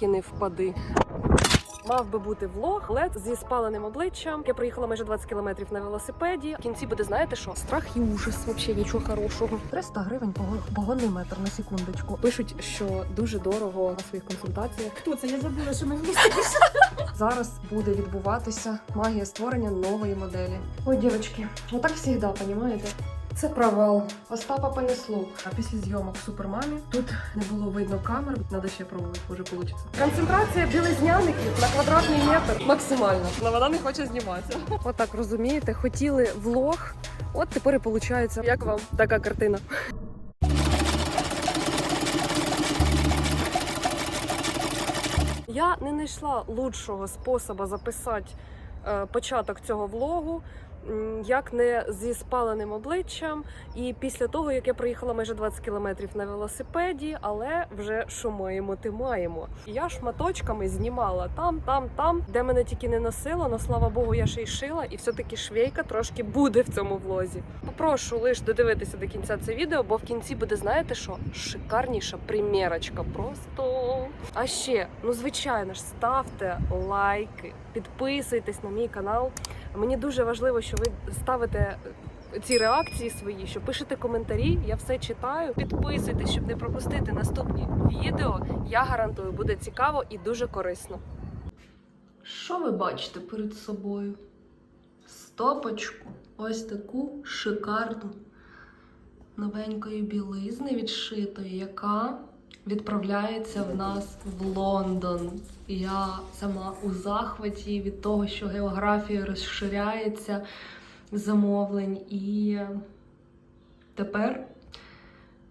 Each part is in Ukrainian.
тільки не впади. Мав би бути влог, але зі спаленим обличчям. Я проїхала майже 20 кілометрів на велосипеді. В кінці буде, знаєте що? Страх і ужас, взагалі нічого хорошого. 300 гривень погонний метр на секундочку. Пишуть, що дуже дорого на своїх консультаціях. Хто це? Я забула, що ми місті Зараз буде відбуватися магія створення нової моделі. Ой, дівчатки, отак завжди, розумієте? Це провал. Остапа понесло. А після зйомок в супермамі тут не було видно камер. Надо ще пробувати, може вийде. Концентрація білизняників на квадратний метр максимальна. Але вона не хоче зніматися. Отак розумієте, хотіли влог. От тепер і виходить. Як вам така картина? Я не знайшла лучшого способу записати е, початок цього влогу, як не зі спаленим обличчям. І після того, як я проїхала майже 20 кілометрів на велосипеді, але вже що маємо, ти маємо. Я шматочками знімала там, там, там, де мене тільки не носило, але слава Богу, я ще й шила, і все-таки швейка трошки буде в цьому влозі. Попрошу лише додивитися до кінця це відео, бо в кінці буде, знаєте що, шикарніша примірочка. Просто. А ще, ну звичайно ж, ставте лайки, підписуйтесь на мій канал. Мені дуже важливо, що ви ставите ці реакції свої, що пишете коментарі. Я все читаю. Підписуйтесь, щоб не пропустити наступні відео. Я гарантую, буде цікаво і дуже корисно. Що ви бачите перед собою? Стопочку, ось таку шикарну новенької білизни відшитої, яка відправляється в нас в Лондон. Я сама у захваті від того, що географія розширяється замовлень. І тепер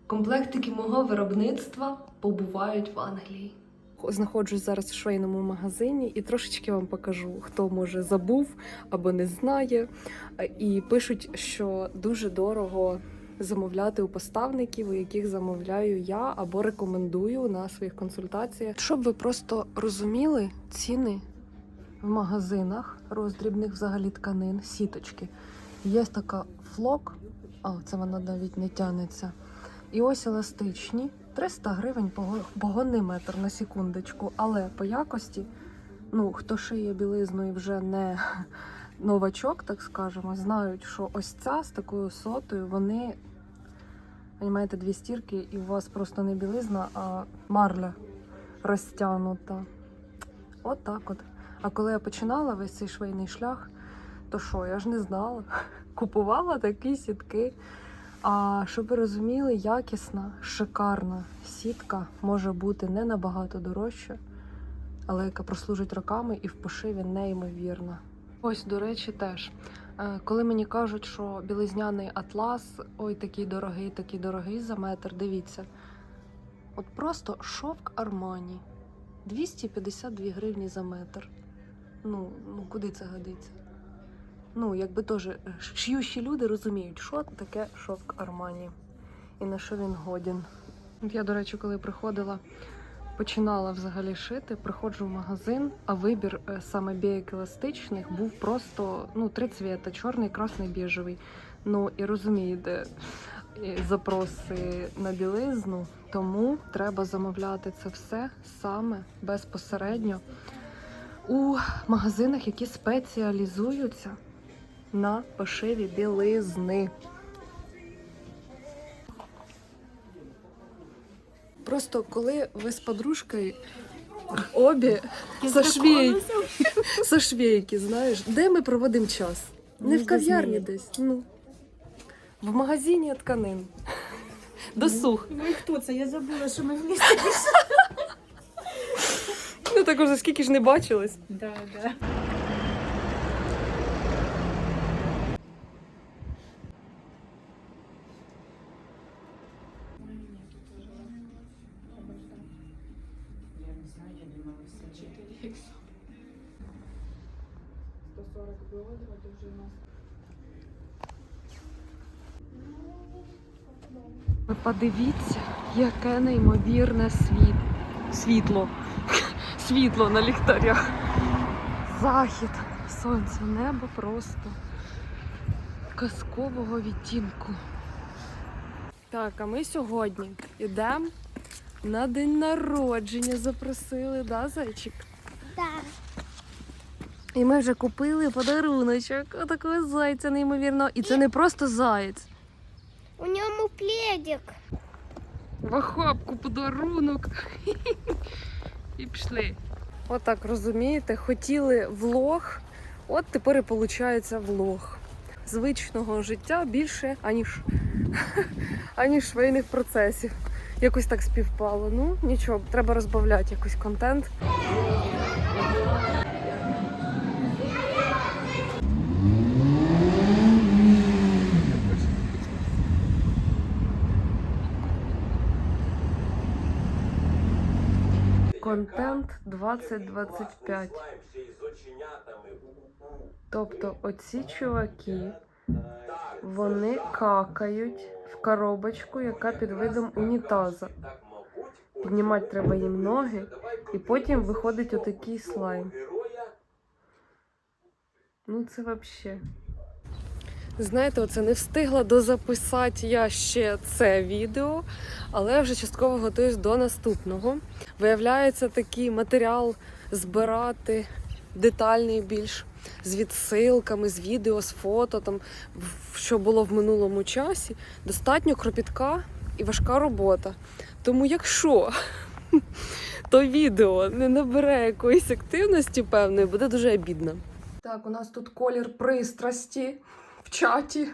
комплектики мого виробництва побувають в Англії. Знаходжусь зараз в швейному магазині і трошечки вам покажу, хто може забув або не знає. І пишуть, що дуже дорого замовляти у поставників, у яких замовляю я або рекомендую на своїх консультаціях. Щоб ви просто розуміли ціни в магазинах роздрібних взагалі тканин, сіточки. Є така флок, а це вона навіть не тянеться. І ось еластичні 300 гривень пого- погонний метр на секундочку. Але по якості, ну хто шиє білизну і вже не новачок, так скажемо, знають, що ось ця з такою сотою, вони, розумієте, дві стірки, і у вас просто не білизна, а марля розтягнута. От так от. А коли я починала весь цей швейний шлях, то що, я ж не знала. Купувала такі сітки. А щоб ви розуміли, якісна, шикарна сітка може бути не набагато дорожча, але яка прослужить роками і в пошиві неймовірна. Ось, до речі, теж. Е, Коли мені кажуть, що білизняний атлас, ой, такий дорогий, такий дорогий за метр, дивіться. От просто шовк Армані. 252 гривні за метр. Ну, ну куди це годиться? Ну, якби теж е, шиючі люди розуміють, що таке шовк Армані і на що він годен. От я, до речі, коли приходила, починала взагалі шити, приходжу в магазин, а вибір е, саме бієк еластичних був просто ну, три цвіта: чорний, красний, біжевий. Ну і розумієте, запроси на білизну, тому треба замовляти це все саме безпосередньо у магазинах, які спеціалізуються на пошиві білизни. Просто коли ви з подружкою обі со швей, со швейки, знаєш, де ми проводимо час? Не в кав'ярні десь. Ну. В магазині тканин. Досуг. Ну і хто це? Я забула, що ми в місті Ну так уже скільки ж не бачились. Да, да. Ви подивіться, яке неймовірне світ... світло. Світло на ліхтарях. Захід, сонце, небо просто казкового відтінку. Так, а ми сьогодні йдемо на день народження запросили, да, зайчик? І ми вже купили подаруночок. Отакого зайця, неймовірно. І це не просто заєць. У ньому пледик. В охапку подарунок. І пішли. Отак розумієте, хотіли влог, от тепер і виходить влог. Звичного життя більше, аніж, аніж швейних процесів. Якось так співпало. Ну, нічого, треба розбавляти якийсь контент. Контент 2025. Тобто оці чуваки, вони какають в коробочку, яка під видом унітаза. Піднімати треба їм ноги, і потім виходить отакий слайм. Ну це взагалі. Знаєте, оце не встигла дозаписати я ще це відео, але вже частково готуюсь до наступного. Виявляється, такий матеріал збирати детальний більш з відсилками, з відео, з фото, там, що було в минулому часі, достатньо кропітка і важка робота. Тому якщо то відео не набере якоїсь активності певної, буде дуже обідно. Так, у нас тут колір пристрасті в чаті.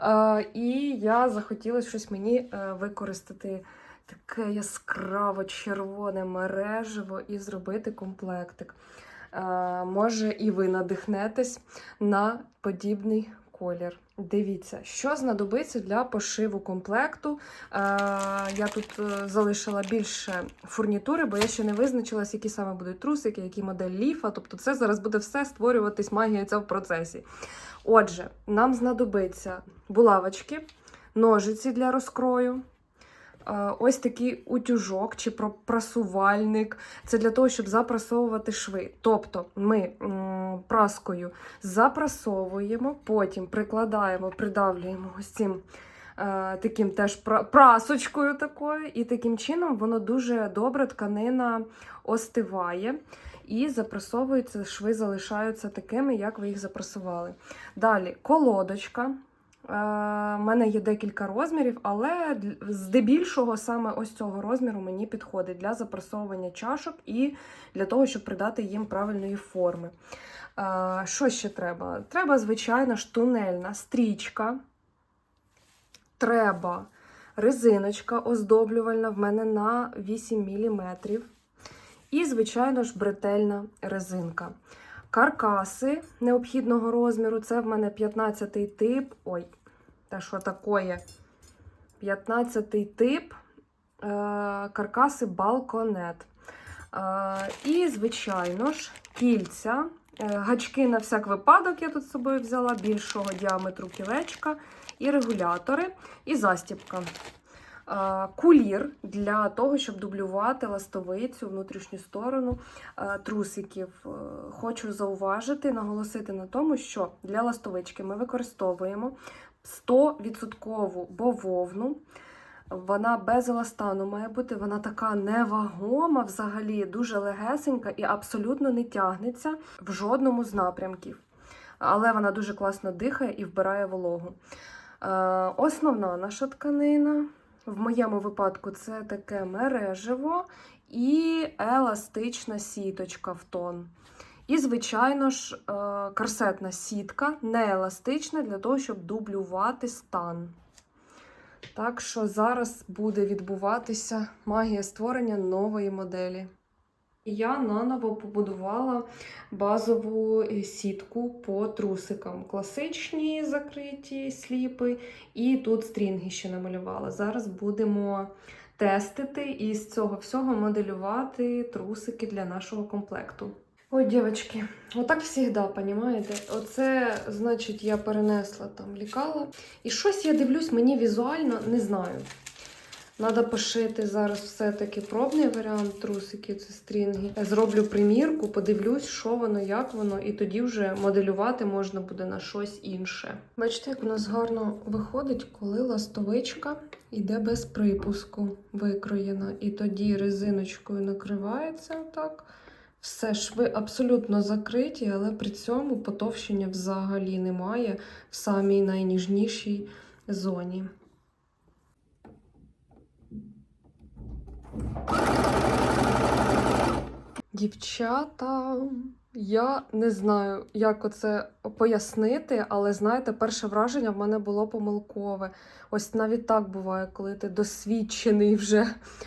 Е, і я захотіла щось мені е, використати таке яскраво червоне мережево і зробити комплектик. Е, може, і ви надихнетесь на подібний колір. Дивіться, що знадобиться для пошиву комплекту. Е, я тут е, залишила більше фурнітури, бо я ще не визначилась, які саме будуть трусики, які модель ліфа. Тобто, це зараз буде все створюватись магія ця в процесі. Отже, нам знадобиться булавочки, ножиці для розкрою. Ось такий утюжок чи прасувальник. Це для того, щоб запрасовувати шви. Тобто ми праскою запрасовуємо, потім прикладаємо, придавлюємо ось цим е, таким теж прасочкою такою, і таким чином воно дуже добре тканина остиває. І запрасовуються, шви залишаються такими, як ви їх запрасували. Далі колодочка. У мене є декілька розмірів, але здебільшого саме ось цього розміру мені підходить для запрасовування чашок і для того, щоб придати їм правильної форми. Е, Що ще треба? Треба, звичайно ж, тунельна стрічка. Треба резиночка оздоблювальна в мене на 8 мм. І, звичайно ж, бретельна резинка. Каркаси необхідного розміру. Це в мене 15 тип. Ой, та що таке? 15-й тип е, каркаси балконет. Е, і, звичайно ж, кільця. Е, Гачки на всяк випадок я тут з собою взяла більшого діаметру кілечка, і регулятори, і застібка. Е, Кулір для того, щоб дублювати ластовицю внутрішню сторону трусиків. Хочу зауважити, наголосити на тому, що для ластовички ми використовуємо 100% бововну. Вона без еластану має бути, вона така невагома, взагалі дуже легесенька і абсолютно не тягнеться в жодному з напрямків. Але вона дуже класно дихає і вбирає вологу. Е, Основна наша тканина. В моєму випадку це таке мережево і еластична сіточка в тон. І, звичайно ж, е, корсетна сітка, не еластична для того, щоб дублювати стан. Так що зараз буде відбуватися магія створення нової моделі. Я наново побудувала базову е, сітку по трусикам. Класичні закриті сліпи, і тут стрінги ще намалювала. Зараз будемо тестити і з цього всього моделювати трусики для нашого комплекту. Ой, дівчатки, отак завжди, понімаєте? Оце, значить, я перенесла там лікала. І щось я дивлюсь, мені візуально не знаю. Треба пошити зараз все-таки пробний варіант трусики, це стрінги. Зроблю примірку, подивлюсь, що воно, як воно, і тоді вже моделювати можна буде на щось інше. Бачите, як у нас гарно виходить, коли ластовичка йде без припуску, викроєна, і тоді резиночкою накривається так. Все шви абсолютно закриті, але при цьому потовщення взагалі немає в самій найніжнішій зоні. Дівчата, я не знаю, як оце пояснити, але знаєте, перше враження в мене було помилкове. Ось навіть так буває, коли ти досвідчений вже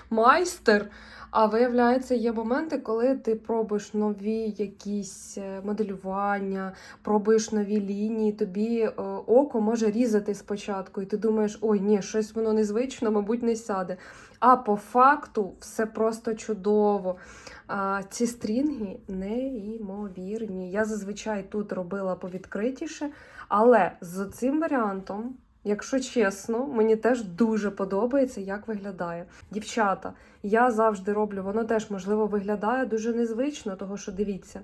майстер. А виявляється, є моменти, коли ти пробуєш нові якісь е, моделювання, пробуєш нові лінії, тобі е, око може різати спочатку, і ти думаєш, ой, ні, щось воно незвично, мабуть, не сяде. А по факту все просто чудово. А, ці стрінги неймовірні. Я зазвичай тут робила повідкритіше, але з цим варіантом, якщо чесно, мені теж дуже подобається, як виглядає. Дівчата, я завжди роблю, воно теж, можливо, виглядає дуже незвично, того що дивіться,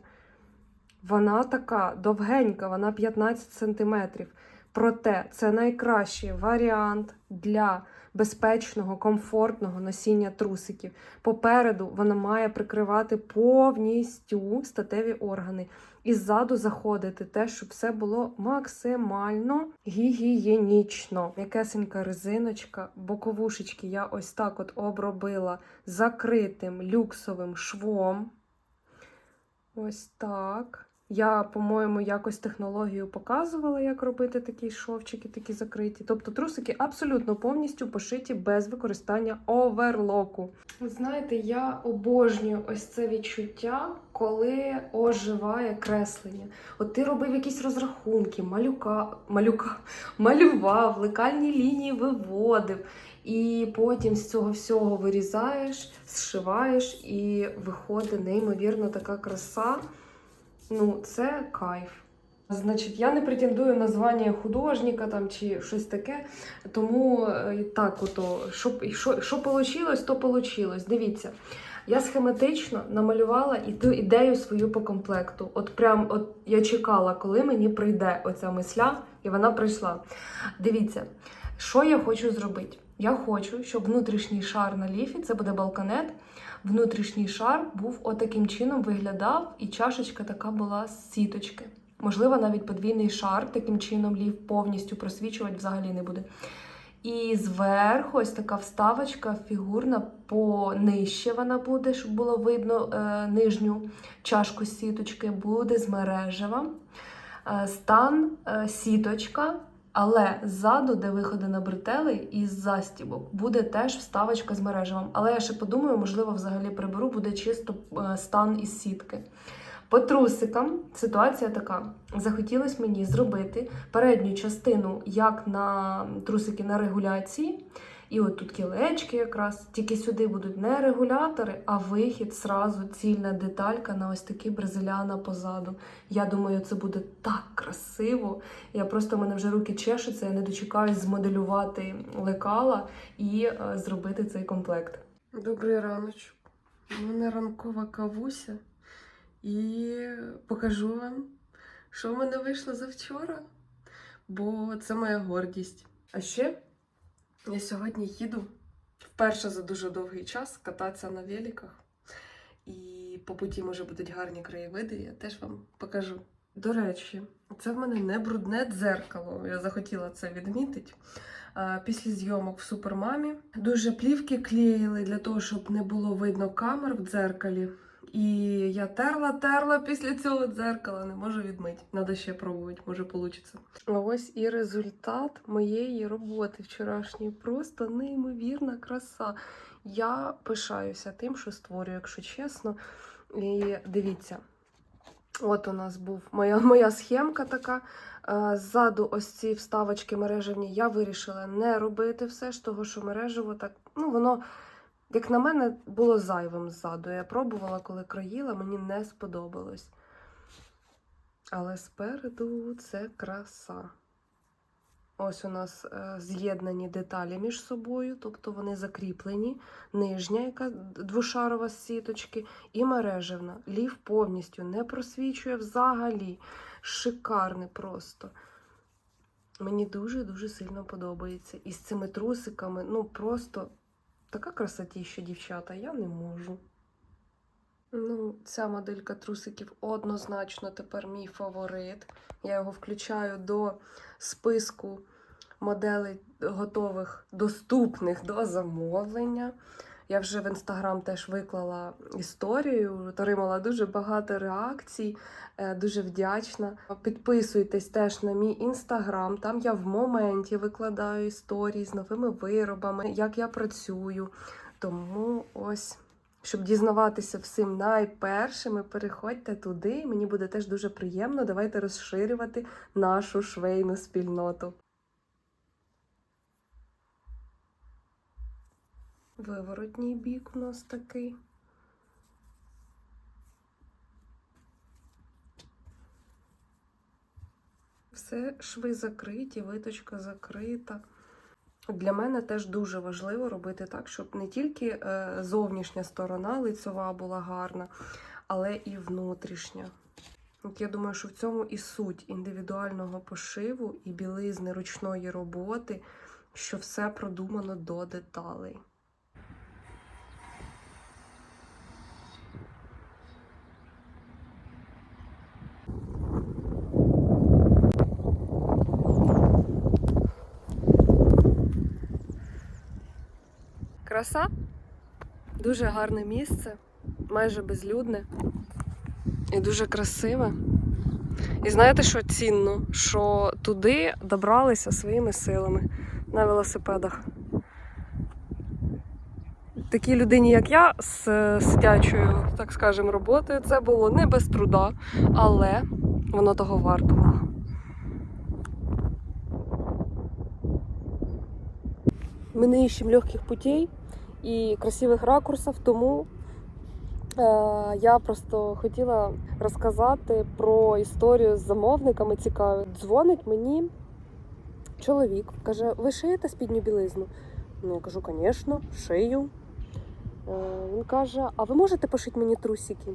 вона така довгенька, вона 15 сантиметрів. Проте це найкращий варіант для безпечного, комфортного носіння трусиків. Попереду вона має прикривати повністю статеві органи. І ззаду заходити те, щоб все було максимально гігієнічно. М'якесенька резиночка, боковушечки я ось так от обробила закритим люксовим швом. Ось так. Я, по-моєму, якось технологію показувала, як робити такі шовчики, такі закриті. Тобто трусики абсолютно повністю пошиті без використання оверлоку. Знаєте, я обожнюю ось це відчуття, коли оживає креслення. От ти робив якісь розрахунки, малюка, малюка, малював, лекальні лінії виводив. І потім з цього всього вирізаєш, зшиваєш, і виходить неймовірно така краса. Ну, це кайф. Значить, я не претендую на звання художника там чи щось таке. Тому е, так, ото, що, получилось, то получилось. Дивіться, я схематично намалювала іду ідею свою по комплекту. От прям от я чекала, коли мені прийде оця мисля, і вона прийшла. Дивіться, що я хочу зробити. Я хочу, щоб внутрішній шар на ліфі, це буде балканет, внутрішній шар був отаким чином виглядав, і чашечка така була з сіточки. Можливо, навіть подвійний шар, таким чином ліф повністю просвічувати взагалі не буде. І зверху ось така вставочка фігурна, понижче вона буде, щоб було видно е, нижню чашку сіточки, буде з мережева. Е, стан е, сіточка, але ззаду, де виходи на бретели і з застібок, буде теж вставочка з мережевом. Але я ще подумаю, можливо, взагалі приберу, буде чисто е, стан із сітки. По трусикам ситуація така: захотілося мені зробити передню частину, як на трусики на регуляції. І от тут кілечки якраз, тільки сюди будуть не регулятори, а вихід сразу цільна деталька на ось такі бразиляна позаду. Я думаю, це буде так красиво. Я просто в мене вже руки чешуться, я не дочекаюсь змоделювати лекала і е, зробити цей комплект. Добрий раночок. У мене ранкова кавуся. І покажу вам, що в мене вийшло завчора, бо це моя гордість. А ще я сьогодні їду вперше за дуже довгий час кататися на великах. І по путі, може, будуть гарні краєвиди, я теж вам покажу. До речі, це в мене не брудне дзеркало. Я захотіла це відмітити. Після зйомок в супермамі дуже плівки клеїли для того, щоб не було видно камер в дзеркалі. І я терла, терла після цього дзеркала, не можу відмити. Надо ще пробувати, може вийде. А ось і результат моєї роботи вчорашньої. Просто неймовірна краса. Я пишаюся тим, що створюю, якщо чесно. І дивіться, от у нас був моя, моя схемка така. Е, Ззаду ось ці вставочки мережевні я вирішила не робити все ж того, що мережево так, ну воно. Як на мене, було зайвим ззаду. Я пробувала, коли кроїла, мені не сподобалось. Але спереду це краса. Ось у нас е, з'єднані деталі між собою, тобто вони закріплені. Нижня, яка двошарова з сіточки, і мережевна. Лів повністю не просвічує взагалі. Шикарне просто. Мені дуже-дуже сильно подобається. І з цими трусиками, ну просто така красотіща, дівчата, я не можу. Ну, ця моделька трусиків однозначно тепер мій фаворит. Я його включаю до списку моделей готових, доступних до замовлення. Я вже в інстаграм теж виклала історію, отримала дуже багато реакцій, е, дуже вдячна. Підписуйтесь теж на мій інстаграм. Там я в моменті викладаю історії з новими виробами, як я працюю. Тому ось, щоб дізнаватися всім найпершими, переходьте туди. Мені буде теж дуже приємно. Давайте розширювати нашу швейну спільноту. Виворотній бік у нас такий. Все шви закриті, виточка закрита. Для мене теж дуже важливо робити так, щоб не тільки е, зовнішня сторона лицьова була гарна, але і внутрішня. От я думаю, що в цьому і суть індивідуального пошиву і білизни ручної роботи, що все продумано до деталей. Краса, дуже гарне місце, майже безлюдне і дуже красиве. І знаєте, що цінно? Що туди добралися своїми силами на велосипедах. Такій людині, як я, з сидячою, так скажемо, роботою, це було не без труда, але воно того вартувало. Мы не ищем легких путей і красивих ракурсів, тому е, я просто хотіла розказати про історію з замовниками цікаві. Дзвонить мені чоловік, каже: ви шиєте спідню білизну? Ну, я кажу, звісно, шию. Е, він каже: А ви можете пошити мені трусики?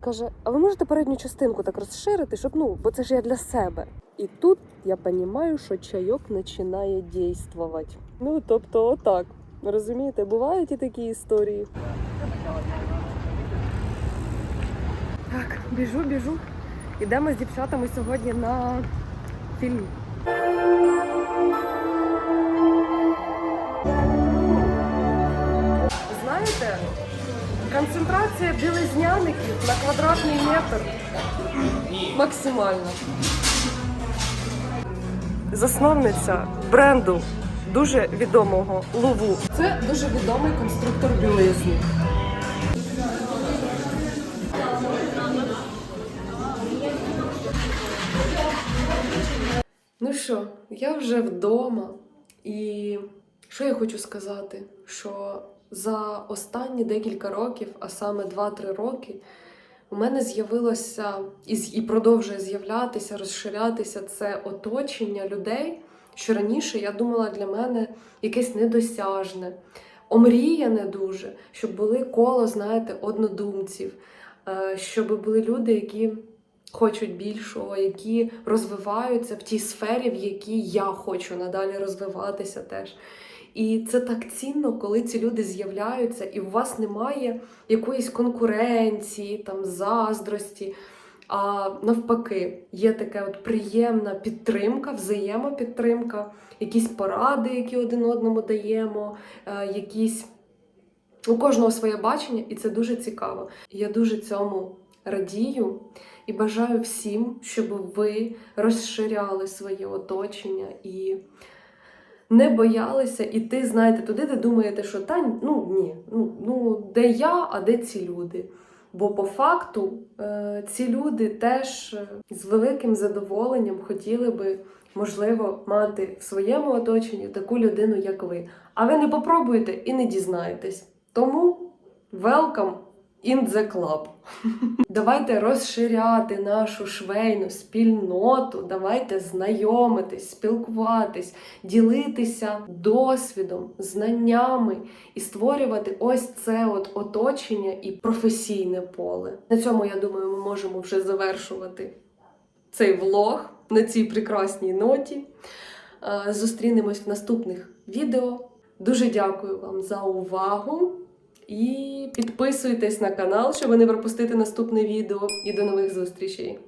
Каже, а ви можете передню частинку так розширити, щоб ну, бо це ж я для себе. І тут я розумію, що чайок починає дійствувати. Ну, тобто, отак. Розумієте, бувають і такі історії. Так, біжу, біжу. Ідемо з дівчатами сьогодні на фільм. Знаєте, концентрація білизняників на квадратний метр максимальна. Засновниця бренду дуже відомого Луву. Це дуже відомий конструктор білизни. Ну що, я вже вдома, і що я хочу сказати? Що за останні декілька років, а саме 2-3 роки, у мене з'явилося і продовжує з'являтися, розширятися це оточення людей, що раніше я думала для мене якесь недосяжне, омріяне дуже, щоб були коло, знаєте, однодумців, е, щоб були люди, які хочуть більшого, які розвиваються в тій сфері, в якій я хочу надалі розвиватися теж. І це так цінно, коли ці люди з'являються, і у вас немає якоїсь конкуренції, там заздрості. А навпаки, є така от приємна підтримка, взаємопідтримка, якісь поради, які один одному даємо, е, якісь у кожного своє бачення, і це дуже цікаво. Я дуже цьому радію і бажаю всім, щоб ви розширяли своє оточення і не боялися іти, знаєте, туди, де думаєте, що та ну ні, ну, ну де я, а де ці люди. Бо по факту е, ці люди теж е, з великим задоволенням хотіли би, можливо, мати в своєму оточенні таку людину, як ви. А ви не попробуєте і не дізнаєтесь. Тому welcome in the club. Давайте розширяти нашу швейну спільноту, давайте знайомитись, спілкуватись, ділитися досвідом, знаннями і створювати ось це от оточення і професійне поле. На цьому я думаю, ми можемо вже завершувати цей влог на цій прекрасній ноті. Е, Зустрінемось в наступних відео. Дуже дякую вам за увагу. І підписуйтесь на канал, щоб не пропустити наступне відео. І до нових зустрічей!